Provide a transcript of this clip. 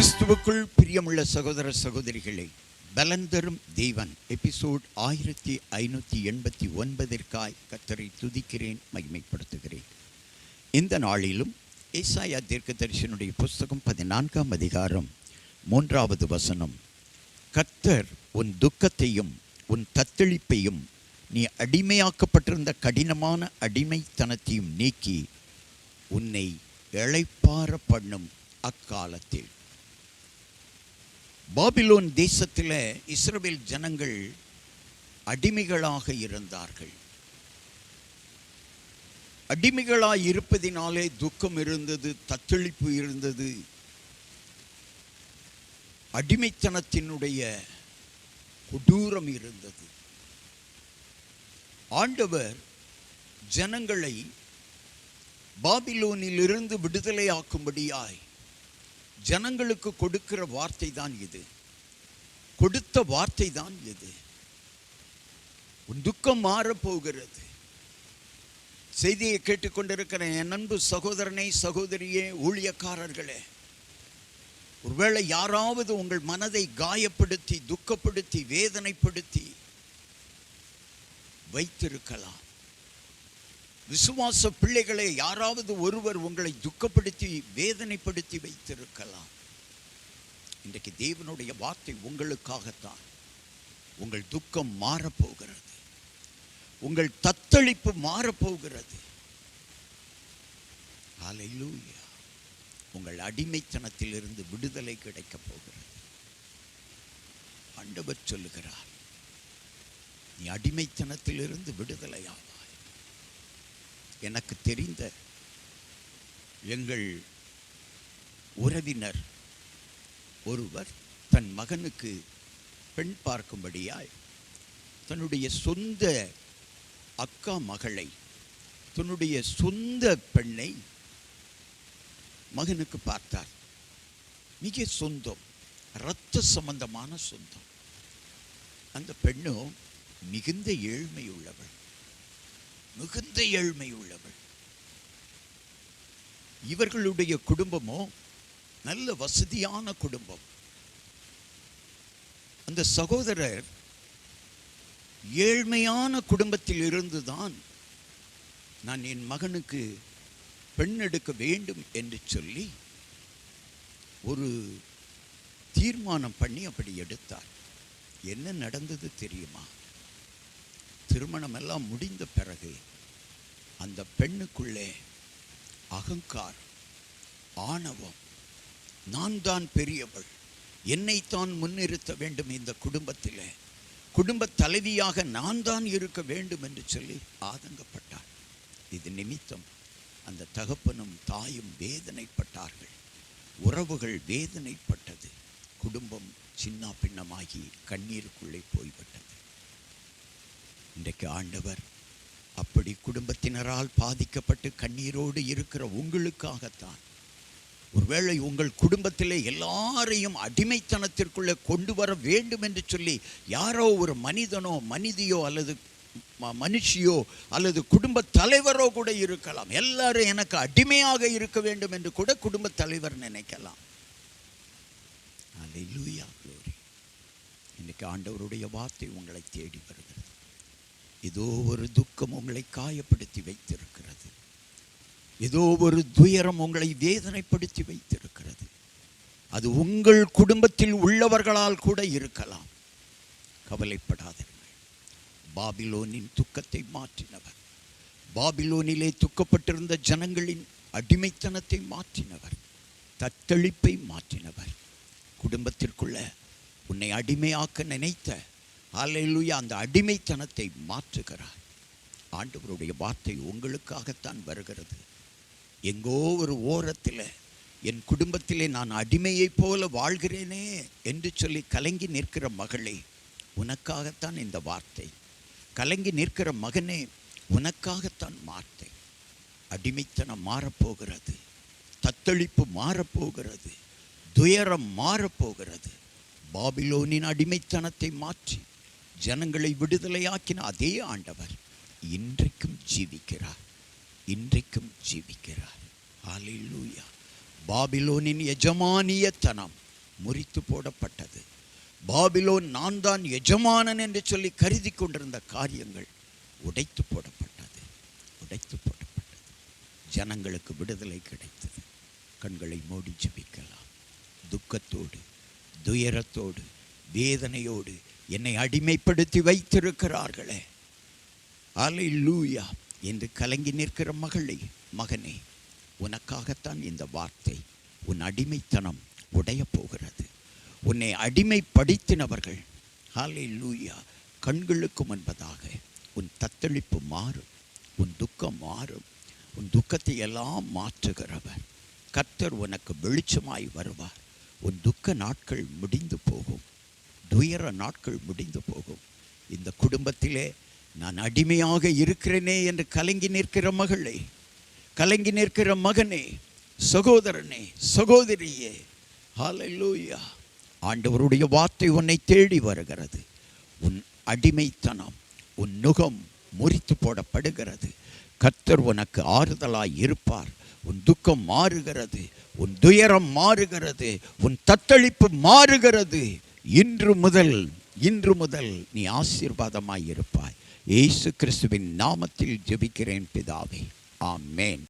கிறிஸ்துவுக்குள் பிரியமுள்ள சகோதர சகோதரிகளை பலன் தரும் தேவன். எபிசோட் ஆயிரத்தி ஐநூற்றி எண்பத்தி ஒன்பதிற்காய் கத்தரை துதிக்கிறேன் மகிமைப்படுத்துகிறேன். இந்த நாளிலும் ஏசாயா தீர்க்கதரிசனுடைய புஸ்தகம் பதினான்காம் அதிகாரம் மூன்றாவது வசனம். கத்தர் உன் துக்கத்தையும் உன் தத்தளிப்பையும் நீ அடிமையாக்கப்பட்டிருந்த கடினமான அடிமைத்தனத்தையும் நீக்கி உன்னை இழைப்பார பண்ணும் அக்காலத்தில். பாபிலோன் தேசத்தில் இஸ்ரேல் ஜனங்கள் அடிமைகளாக இருந்தார்கள். அடிமைகளாக இருப்பதினாலே துக்கம் இருந்தது தத்தளிப்பு இருந்தது. அடிமைத்தனத்தினுடைய கொடூரம் இருந்தது. ஆண்டவர் ஜனங்களை பாபிலோனிலிருந்து விடுதலையாக்கும்படியாய் ஜனங்களுக்கு கொடுக்கிற வார்த்தை தான் இது. கொடுத்த வார்த்தை தான் இது. உன் துக்கம் மாறப்போகிறது செய்தியை கேட்டுக்கொண்டிருக்கிற என் அன்பு சகோதரனை சகோதரியே ஊழியக்காரர்களே ஒருவேளை யாராவது உங்கள் மனதை காயப்படுத்தி துக்கப்படுத்தி வேதனைப்படுத்தி வைத்திருக்கலாம். விசுவாச பிள்ளைகளை யாராவது ஒருவர் உங்களை துக்கப்படுத்தி வேதனைப்படுத்தி வைத்திருக்கலாம். இன்றைக்கு தேவனுடைய வார்த்தை உங்களுக்காகத்தான். உங்கள் துக்கம் மாறப்போகிறது. உங்கள் தத்தளிப்பு மாறப்போகிறது. ஹalleluya உங்கள் அடிமைத்தனத்திலிருந்து விடுதலை கிடைக்கப் போகிறது. ஆண்டவர் சொல்லுகிறார் நீ அடிமைத்தனத்திலிருந்து விடுதலையாகும் எனக்கு தெரிந்த எங்கள் உறவினர் ஒருவர் தன் மகனுக்கு பெண் பார்க்கும்படியாய் தன்னுடைய சொந்த அக்கா மகளை தன்னுடைய சொந்த பெண்ணை மகனுக்கு பார்த்தார். மிக சொந்தம் இரத்த சம்பந்தமான சொந்தம். அந்த பெண்ணும் மிகுந்த ஏழ்மை உள்ளவள் மிகுந்த ஏழ்மை உள்ளவள். இவர்களுடைய குடும்பமோ நல்ல வசதியான குடும்பம். அந்த சகோதரர் ஏழ்மையான குடும்பத்தில் இருந்துதான் நான் என் மகனுக்கு பெண் எடுக்க வேண்டும் என்று சொல்லி ஒரு தீர்மானம் பண்ணி அப்படி எடுத்தார். என்ன நடந்தது தெரியுமா? திருமணம் எல்லாம் முடிந்த பிறகு அந்த பெண்ணுக்குள்ளே அகங்கார் ஆணவம் நான் தான் பெரியவள் என்னைத்தான் முன்னிறுத்த வேண்டும் இந்த குடும்பத்தில். குடும்ப தலைவியாக நான் தான் இருக்க வேண்டும் என்று சொல்லி ஆதங்கப்பட்டார் இது நிமித்தம் அந்த தகப்பனும் தாயும் வேதனைப்பட்டார்கள். உறவுகள் வேதனைப்பட்டது. குடும்பம் சின்ன பின்னமாகி கண்ணீருக்குள்ளே போய்விட்டது. இன்றைக்கு ஆண்டவர் அப்படி குடும்பத்தினரால் பாதிக்கப்பட்டு கண்ணீரோடு இருக்கிற உங்களுக்காகத்தான். ஒருவேளை உங்கள் குடும்பத்திலே எல்லாரையும் அடிமைத்தனத்திற்குள்ளே கொண்டு வர வேண்டும் என்று சொல்லி யாரோ ஒரு மனிதனோ மனிதியோ அல்லது ம- மனுஷியோ அல்லது குடும்ப தலைவரோ கூட இருக்கலாம். எல்லாரும் எனக்கு அடிமையாக இருக்க வேண்டும் என்று கூட குடும்ப தலைவர் நினைக்கலாம். இன்னைக்கு ஆண்டவருடைய வார்த்தை உங்களை தேடி வருகிறது. ஏதோ ஒரு துக்கம் உங்களை காயப்படுத்தி வைத்திருக்கிறது. ஏதோ ஒரு துயரம் உங்களை வேதனைப்படுத்தி வைத்திருக்கிறது. அது உங்கள் குடும்பத்தில் உள்ளவர்களால் கூட இருக்கலாம். கவலைப்படாதீர்கள். பாபிலோனின் துக்கத்தை மாற்றினவர். பாபிலோனிலே துக்கப்பட்டிருந்த ஜனங்களின் அடிமைத்தனத்தை மாற்றினவர். தத்தளிப்பை மாற்றினவர். குடும்பத்திற்குள்ள உன்னை அடிமையாக்க நினைத்த அல்லேலூயா அந்த அடிமைத்தனத்தை மாற்றுகிறார். ஆண்டவருடைய வார்த்தை உங்களுக்காகத்தான் வருகிறது. எங்கோ ஒரு ஓரத்தில் என் குடும்பத்திலே நான் அடிமையைப் போல வாழ்கிறேனே என்று சொல்லி கலங்கி நிற்கிற மகளே உனக்காகத்தான் இந்த வார்த்தை. கலங்கி நிற்கிற மகனே உனக்காகத்தான் வார்த்தை. அடிமைத்தனம் மாறப்போகிறது. தத்தளிப்பு மாறப்போகிறது. துயரம் மாறப்போகிறது. பாபிலோனின் அடிமைத்தனத்தை மாற்றி ஜனங்களை விடுதலையாக்கின அதே ஆண்டவர் இன்றைக்கும் ஜீவிக்கிறார். இன்றைக்கும் ஜீவிக்கிறார். ஹalleluya. பாபிலோனின் எஜமானியத்தனம் முறித்து போடப்பட்டது. பாபிலோன் நான் தான் எஜமானன் என்று சொல்லி கருதி கொண்டிருந்த காரியங்கள் உடைத்து போடப்பட்டது. உடைத்து போடப்பட்டது. ஜனங்களுக்கு விடுதலை கிடைத்தது. கண்களை மூடி ஜபிக்கலாம். துக்கத்தோடு துயரத்தோடு வேதனையோடு என்னை அடிமைப்படுத்தி வைத்திருக்கிறார்களே. அல்லேலூயா. என்று கலங்கி நிற்கிற மகளே மகனே உனக்காகத்தான் இந்த வார்த்தை உன் அடிமைத்தனம் உடையப் போகிறது. உன்னை அடிமைப்படுத்தினவர்கள் லூயா கண்களுக்கு முன்பதாக உன் தத்தளிப்பு மாறும் உன் துக்கம் மாறும் உன் துக்கத்தை எல்லாம் மாற்றுகிறவர். கர்த்தர் உனக்கு வெளிச்சமாய் வருவார் உன் துக்க நாட்கள் முடிந்து போகும். துயர நாட்கள் முடிந்து போகும். இந்த குடும்பத்திலே நான் அடிமையாக இருக்கிறேனே என்று கலங்கி நிற்கிற மகளே கலங்கி நிற்கிற மகனே சகோதரனே சகோதரியே ஹாலூயா ஆண்டவருடைய வார்த்தை உன்னை தேடி வருகிறது. உன் அடிமைத்தனம் உன் நுகம் முறித்து போடப்படுகிறது. கர்த்தர் உனக்கு ஆறுதலாய் இருப்பார். உன் துக்கம் மாறுகிறது. உன் துயரம் மாறுகிறது. உன் தத்தளிப்பு மாறுகிறது. இன்று முதல் இன்று முதல் நீ ஆசீர்வாதமாய் இருப்பாய். இயேசு கிறிஸ்துவின் நாமத்தில் ஜெபிக்கிறேன் பிதாவே. ஆமேன்.